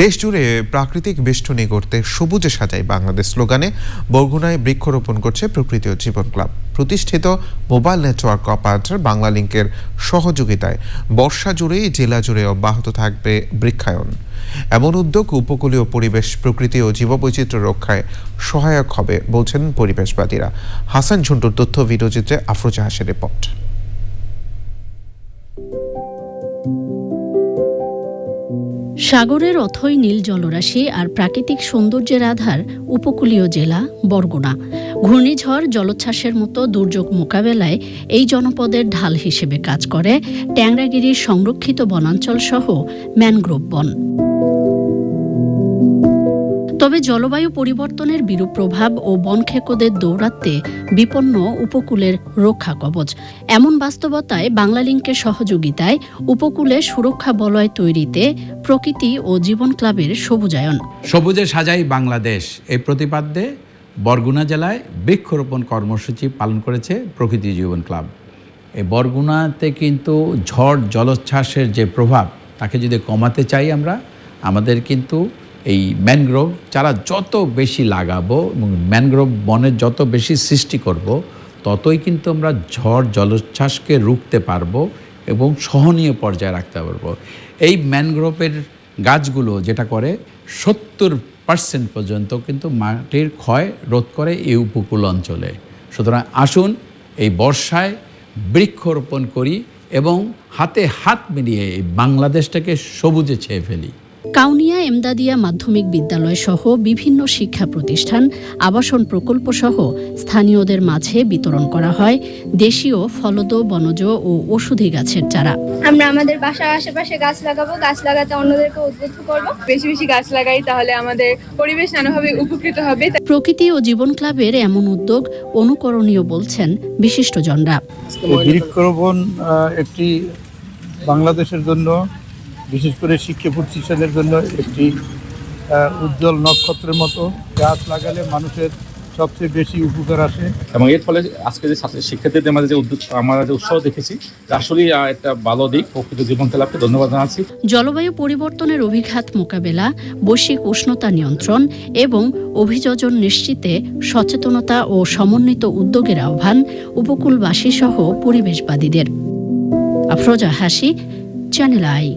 দেশ জুড়ে প্রাকৃতিক বেষ্টনী করতে সবুজে সাজাই বাংলাদেশ স্লোগানে বরগুনায় বৃক্ষরোপণ করছে প্রকৃতি ও জীবন ক্লাব। প্রতিষ্ঠিত মোবাইল নেটওয়ার্ক অপারেটর বাংলা লিংকের সহযোগিতায় বর্ষা জুড়েই জেলা জুড়ে অব্যাহত থাকবে বৃক্ষায়ন। এমন উদ্যোগ উপকূলীয় পরিবেশ, প্রকৃতি ও জীববৈচিত্র্য রক্ষায় সহায়ক হবে বলছেন পরিবেশবাদীরা। হাসান ঝুন্টুর তথ্য ভিডিওচিত্রে আফরোজা হাসের রিপোর্ট। সাগরের অথই নীল জলরাশি আর প্রাকৃতিক সৌন্দর্যের আধার উপকূলীয় জেলা বরগুনা। ঘূর্ণিঝড়, জলোচ্ছ্বাসের মতো দুর্যোগ মোকাবেলায় এই জনপদের ঢাল হিসেবে কাজ করে ট্যাংরাগিরির সংরক্ষিত বনাঞ্চল সহ ম্যানগ্রোভ বন। তবে জলবায়ু পরিবর্তনের বিরূপ প্রভাব ও বনখেকোদের দৌরাত্মে বিপন্ন উপকূলের রক্ষা কবচ। এমন বাস্তবতায় বাংলালিংকের সহযোগিতায় উপকূলে সুরক্ষা বলয় তৈরিতে প্রকৃতি ও জীবন ক্লাবের সবুজায়ন। সবুজে সাজাই বাংলাদেশ। এই প্রতিপাদ্যে বরগুনা জেলায় বৃক্ষরোপণ কর্মসূচি পালন করেছে প্রকৃতি জীবন ক্লাব। এই বরগুনাতে কিন্তু ঝড়, জলোচ্ছ্বাসের যে প্রভাব, তাকে যদি কমাতে চাই আমরা, আমাদের কিন্তু এই ম্যানগ্রোভ চারা যত বেশি লাগাবো এবং ম্যানগ্রোভ বনের যত বেশি সৃষ্টি করব, ততই কিন্তু আমরা ঝড় জলোচ্ছ্বাসকে রুখতে পারব এবং সহনীয় পর্যায়ে রাখতে পারব। এই ম্যানগ্রোভের গাছগুলো যেটা করে, সত্তর পার্সেন্ট পর্যন্ত কিন্তু মাটির ক্ষয় রোধ করে এই উপকূল অঞ্চলে। সুতরাং আসুন এই বর্ষায় বৃক্ষরোপণ করি এবং হাতে হাত মিলিয়ে এই বাংলাদেশটাকে সবুজে ছেয়ে ফেলি। কাউনিয়া এমদাদিয়া মাধ্যমিক বিদ্যালয় সহ বিভিন্ন শিক্ষা প্রতিষ্ঠান আবাসন প্রকল্প সহ স্থানীয়দের মাঝে বিতরণ করা হয়। দেশীয় ফলদ বনজ ও ওষুধি গাছের চারা। আমরা আমাদের বাসার আশেপাশে গাছ লাগাবো গাছ লাগাতে অন্যদেরকে উদ্বুদ্ধ করব। বেশি বেশি গাছ লাগাই তাহলে আমাদের পরিবেশ নানাভাবে উপকৃত হবে। প্রকৃতি ও জীবন ক্লাবের এমন উদ্যোগ অনুকরণীয় বলছেন বিশিষ্টজনরা। এই বৃক্ষরোপণ একটি বাংলাদেশের জন্য বিশেষ করে শিক্ষা প্রতিষ্ঠানের জন্য একটি উজ্জ্বল নক্ষত্রের মতো গাছ লাগালে মানুষের সবচেয়ে বেশি উপকার আসে। এবং এর ফলে আজকে যে ছাত্র শিক্ষার্থীদের মাঝে যে উদ্যোগ আমরা যে উৎসাহ দেখেছি আসলেই একটা ভালো দিক। প্রকৃত জীবন ক্লাবকে ধন্যবাদ জানাচ্ছি। জলবায়ু পরিবর্তনের অভিঘাত মোকাবেলা বৈশ্বিক উষ্ণতা নিয়ন্ত্রণ এবং অভিযোজন নিশ্চিতে সচেতনতা ও সমন্বিত উদ্যোগের আহ্বান উপকূলবাসী সহ পরিবেশবাদীদের। আফরোজা হাসি চ্যানেল আই